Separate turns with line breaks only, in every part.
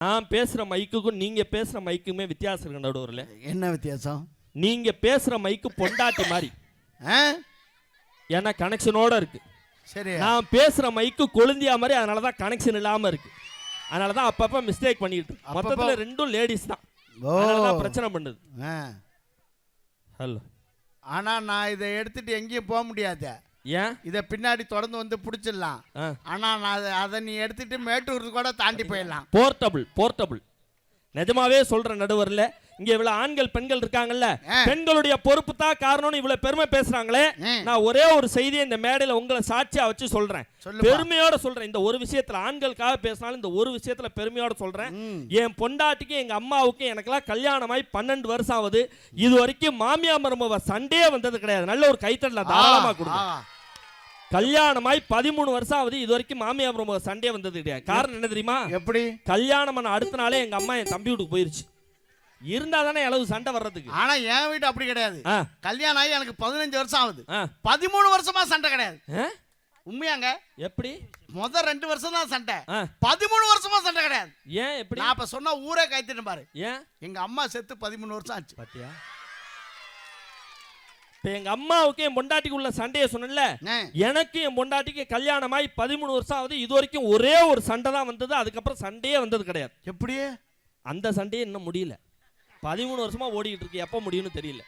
நான் பேசுற மைக்குக்கும் நீங்க பேசுற மைக்குமே வித்தியாசம் இருக்கு நடுவரில்
என்ன வித்தியாசம்?
நீங்க பேசுற மைக்கு பொண்டாட்டி மாதிரி.
ஆ?
ஏன்னா கனெக்ஷனோட இருக்கு.
சரி
நான் பேசுற மைக்கு கொழுந்தியா மாதிரி அதனால தான் கனெக்ஷன் இல்லாம இருக்கு. அதனால தான் அப்பப்ப மிஸ்டேக் பண்ணிட்டு இருக்கு. மொத்தத்துல ரெண்டும் லேடிஸ் தான். அதனால தான் பிரச்சனை பண்ணுது.
ஆ.
ஹலோ
ஆனா நான் இதை எடுத்துட்டு எங்கேயும் போக முடியாது.
ஏன்?
இதை பின்னாடி தொடர்ந்து வந்து பிடிச்சிடலாம்.
ஆ.
ஆனா நான் அதை- அதை நீ எடுத்துட்டு மேட்டூர் கூட தாண்டி போயிடலாம்.
போர்ட்டபிள் போர்ட்டபிள் நிஜமாவே சொல்ற நடுவர்ல இங்க இவ்வளவு ஆண்கள் பெண்கள் இருக்காங்கல்ல. பெண்களுடைய பொறுப்பு தான் காரணம்னு இவ்வளவு பெருமை பேசுறாங்களே. நான் ஒரே ஒரு செய்தியை இந்த மேடையில உங்களை சாட்சியா வச்சு சொல்றேன். பெருமையோட சொல்றேன். இந்த ஒரு விஷயத்துல ஆண்களுக்காக பேசினாலும் இந்த ஒரு விஷயத்துல பெருமையோட சொல்றேன். என் பொண்டாட்டிக்கும் எங்க அம்மாவுக்கும் எனக்கெல்லாம் கல்யாணமாய் பன்னெண்டு வருஷம் ஆகுது. இது வரைக்கும் மாமியா மருமவ சண்டே வந்தது கிடையாது. நல்ல ஒரு கைத்தட்டல தாராளமா கொடுங்க. கல்யாணமாய் பதிமூணு வருஷம் ஆகுது. இது வரைக்கும் மாமியா மருமவ சண்டே வந்தது கிடையாது. காரணம் என்ன தெரியுமா?
எப்படி?
கல்யாணம் பண்ண அடுத்த நாளே எங்க அம்மா என் தம்பி வீட்டுக்கு போயிருச்சு. இருந்தா தானே அளவு சண்டை வர்றதுக்கு?
ஆனா என் வீடு அப்படி கிடையாது. கல்யாணம் ஆகி எனக்கு பதினஞ்சு வருஷம் ஆகுது. பதிமூணு வருஷமா சண்டை கிடையாது? உண்மையாங்க?
எப்படி?
முத ரெண்டு வருஷம் தான் சண்டை. பதிமூணு வருஷமா சண்டை கிடையாது.
ஏன் எப்படி?
நான் இப்ப சொன்னா ஊரே கைத்திட்டு பாரு.
ஏன்?
எங்க அம்மா செத்து பதிமூணு வருஷம் ஆச்சு.
பாத்தியா? இப்ப எங்க அம்மாவுக்கு என் பொண்டாட்டிக்கு உள்ள சண்டையை சொன்னேன்ல
ஆ,
எனக்கு என் பொண்டாட்டிக்கு கல்யாணமாய் பதிமூணு வருஷம் ஆகுது. இது வரைக்கும் ஒரே ஒரு சண்டை தான் வந்தது. அதுக்கப்புறம் சண்டையே வந்தது கிடையாது.
எப்படி?
அந்த சண்டையே இன்னும் முடியல. பதிமூணு வருஷமா ஓடிக்கிட்டு இருக்கு. எப்போ முடியும்னு தெரியல.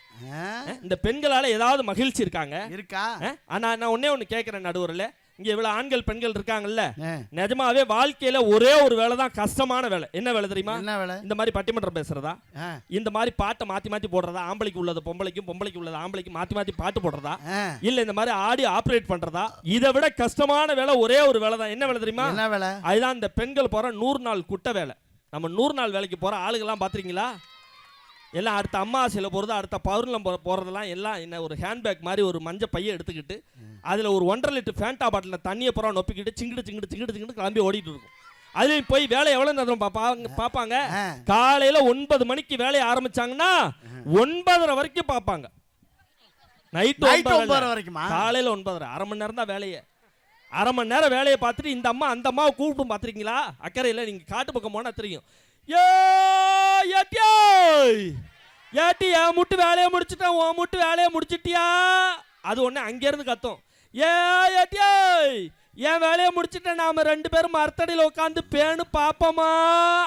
இந்த பெண்களால ஏதாவது மகிழ்ச்சி இருக்காங்க?
இருக்கா?
ஆனா நான் ஒண்ணே ஒண்ணு கேட்கிறேன் நடுவரில். இங்க இவ்வளவு ஆண்கள் பெண்கள் இருக்காங்கல்ல. நிஜமாவே வாழ்க்கையில ஒரே ஒரு வேலை தான் கஷ்டமான வேலை. என்ன வேலை தெரியுமா? இந்த மாதிரி பட்டிமன்றம் பேசுறதா? இந்த மாதிரி பாட்டை மாத்தி மாத்தி போடுறதா? ஆம்பளைக்கு உள்ளது பொம்பளைக்கும் பொம்பளைக்கு உள்ளது ஆம்பளைக்கு மாத்தி மாத்தி பாட்டு போடுறதா? இல்ல இந்த மாதிரி ஆடி ஆப்ரேட் பண்றதா? இதை விட கஷ்டமான வேலை ஒரே ஒரு வேலை தான். என்ன வேலை தெரியுமா? அதுதான் இந்த பெண்கள் போற நூறு நாள் குட்டை வேலை. நம்ம நூறு நாள் வேலைக்கு போற ஆளுங்கெல்லாம் பாத்திருக்கீங்களா? எல்லாம் அடுத்த அம்மாவாசையில் போகிறது அடுத்த பௌர்ணம் போகிறதெல்லாம் எல்லாம் என்ன ஒரு ஹேண்ட்பேக் மாதிரி ஒரு மஞ்சள் பையை எடுத்துக்கிட்டு அதில் ஒரு ஒன்றரை லிட்டர் ஃபேண்டா பாட்டிலில் தண்ணியை புறா நொப்பிக்கிட்டு சிங்கிட்டு சிங்கிட்டு சிங்கிட்டு சிங்கிட்டு கிளம்பி ஓடிட்டு இருக்கும். அதுலேயும் போய் வேலை எவ்வளோ நேரம் பார்ப்பாங்க பார்ப்பாங்க காலையில் ஒன்பது மணிக்கு வேலையை ஆரம்பிச்சாங்கன்னா ஒன்பதரை வரைக்கும் பார்ப்பாங்க நைட்டு
நைட் ஒன்பது
ஒன்பதரை
வரைக்குமா?
காலையில் ஒன்பதரை அரை மணி நேரம் தான் வேலையே. அரை மணி நேரம் வேலையை பார்த்துட்டு இந்த அம்மா அந்த அம்மாவை கூப்பிட்டு பார்த்துருக்கீங்களா அக்கறையில் நீங்கள் காட்டு பக்கம் போனால் தெரியும். ஏ ஏட்டியோய் ஏட்டி என் முட்டு வேலையை முடிச்சிட்டேன் உன் முட்டு வேலையை முடிச்சிட்டியா? அது ஒன்று அங்கேருந்து கத்தும். ஏ ஏட்டியோய் என் வேலையை முடிச்சிட்டேன் நாம ரெண்டு பேரும் மரத்தடியில் உட்காந்து பேணு பாப்போமா?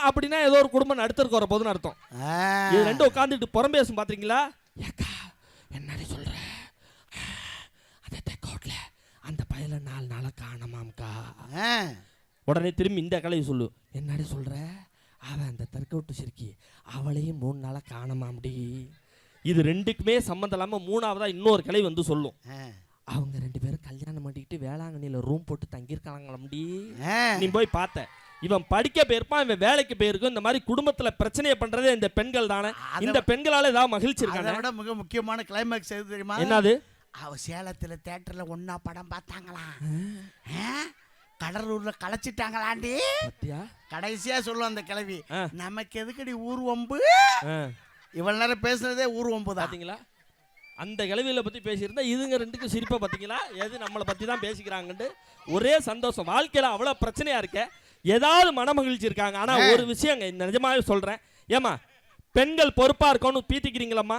அப்படின்னா ஏதோ ஒரு குடும்பம் நடுத்தருக்கு வர போதுன்னு அர்த்தம். இது ரெண்டும் உட்காந்துட்டு புறம் பேசும் பாத்தீங்களா? ஏக்கா என்னடி சொல்ற? அந்த தெக்கோட்ல அந்த பையல நாலு நாளா காணமாம்க்கா. உடனே திரும்பி இந்த கலையை சொல்லு. என்னடி சொல்ற? அவன் அந்த தெற்கோட்டு சிறுக்கி அவளையும் மூணு நாளா காணமாம்டி. இது ரெண்டுக்குமே சம்மந்தம் இல்லாம மூணாவதா இன்னொரு கிளை வந்து சொல்லும். அவங்க ரெண்டு பேரும் கல்யாணம் பண்ணிக்கிட்டு வேளாங்கண்ணியில ரூம் போட்டு தங்கியிருக்காங்களாம்டி. நீ போய் பார்த்த. இவன் படிக்க போயிருப்பான் இவன் வேலைக்கு போயிருக்கும். இந்த மாதிரி குடும்பத்துல பிரச்சனையை பண்றதே இந்த பெண்கள் தானே. இந்த பெண்களால ஏதாவது மகிழ்ச்சி இருக்கானே
விட மிக முக்கியமான கிளைமேக்ஸ் எது தெரியுமா?
என்னது?
அவ சேலத்துல தியேட்டர்ல ஒன்னா படம் பார்த்தாங்களாம் ஆ? கடலூர்ல களைச்சிட்டாங்களாண்டி கடைசியா சொல்லும் அந்த கிளவி. நமக்கு எதுக்கடி ஊர் வம்பு? இவ்வளவு நேரம் பேசுனதே ஊர் வம்பு தான்
பாத்தீங்களா? அந்த கிழவியில பத்தி பேசியிருந்தா இதுங்க ரெண்டுக்கும் சிரிப்பை பாத்தீங்களா? எது நம்மளை பத்தி தான் பேசிக்கிறாங்கன்ட்டு ஒரே சந்தோஷம். வாழ்க்கையில அவ்வளவு பிரச்சனையா இருக்க ஏதாவது மனமகிழ்ச்சி இருக்காங்க. ஆனா ஒரு இந்த நிஜமாவே சொல்றேன். ஏமா பெண்கள் பொறுப்பா இருக்கணும்னு பீத்திக்கிறீங்களாம்மா?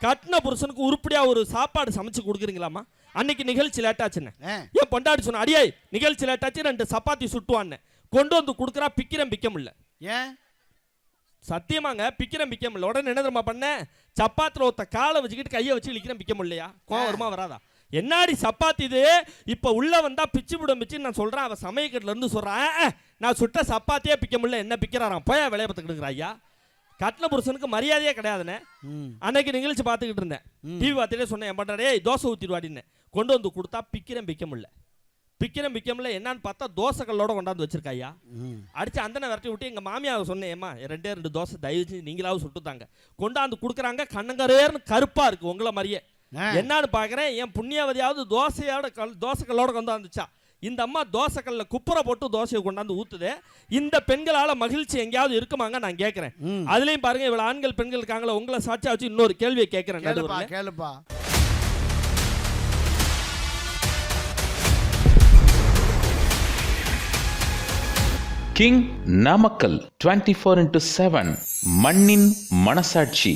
கட்டின புருஷனுக்கு உருப்படியா ஒரு சாப்பாடு சமைச்சு கொடுக்குறீங்களாம்மா? அன்னைக்கு நிகழ்ச்சி லேட்டாச்சுன்னு ஏன் பொண்டாடி சொன்ன அடியாய் நிகழ்ச்சி லேட்டாச்சு ரெண்டு சப்பாத்தி சுட்டுவான்னு. கொண்டு வந்து கொடுக்குறா பிக்கிறேன் பிக்க முடியல.
ஏன்?
சத்தியமாங்க பிக்கிறேன் பிக்க முடியல. உடனே என்ன தெரியுமா பண்ணேன் சப்பாத்துல ஒருத்த காலை வச்சுக்கிட்டு கையை வச்சு இழிக்கிறேன் பிக்க முடியலையா? கோவம் வருமா வராதா? என்னாடி சப்பாத்தி இது? இப்ப உள்ள வந்தா பிச்சு விடும் பிச்சு நான் சொல்றேன் அவ சமயக்கட்டுல இருந்து சொல்றான். "ஆ, ஆ, நான் சுட்ட சப்பாத்தியே பிக்க முடியல என்ன பிக்கிறாராம்? போயா விளைய பார்த்துக்கிட்டு ஐயா கட்டின புருஷனுக்கு மரியாதையே கிடையாதுண்ணே. அன்னைக்கு நிகழ்ச்சி பார்த்துக்கிட்டு இருந்தேன். டிவி பார்த்துட்டே சொன்னேன் என் பண்றாடே தோசை ஊற்றிடுவாடின்னு கொண்டு வந்து கொடுத்தா பிக்கிறேன் பிக்க முடியல. பிக்கிறேன் பிக்க முடியல. என்னன்னு பார்த்தா தோசை கல்லோட கொண்டாந்து வச்சிருக்காயா. அடிச்சு அந்தனை விரட்டி விட்டு எங்க மாமியாவை சொன்னேன் ஏம்மா ரெண்டே ரெண்டு தோசை தயவு செஞ்சு நீங்களாவது சுட்டுத்தாங்க கொண்டாந்து கொடுக்குறாங்க கண்ணங்கரேர்னு கருப்பா இருக்கு உங்களை மாதிரியே. என்னன்னு பார்க்குறேன் என் புண்ணியவதியாவது தோசையோட கல் தோசை கல்லோட கொண்டாந்துச்சா. இந்த அம்மா தோசை கல்ல குப்புற போட்டு தோசையை கொண்டாந்து ஊத்துதே இந்த பெண்களால மகிழ்ச்சி எங்கேயாவது இருக்குமாங்க நான் கேட்கறேன். அதுலயும் பாருங்க இவ்வளவு ஆண்கள் பெண்கள் இருக்காங்களா உங்களை சாட்சியா வச்சு இன்னொரு கேள்வியை கேட்கறேன்.
கேளுப்பா
king Namakkal twenty four into seven மண்ணின் மனசாட்சி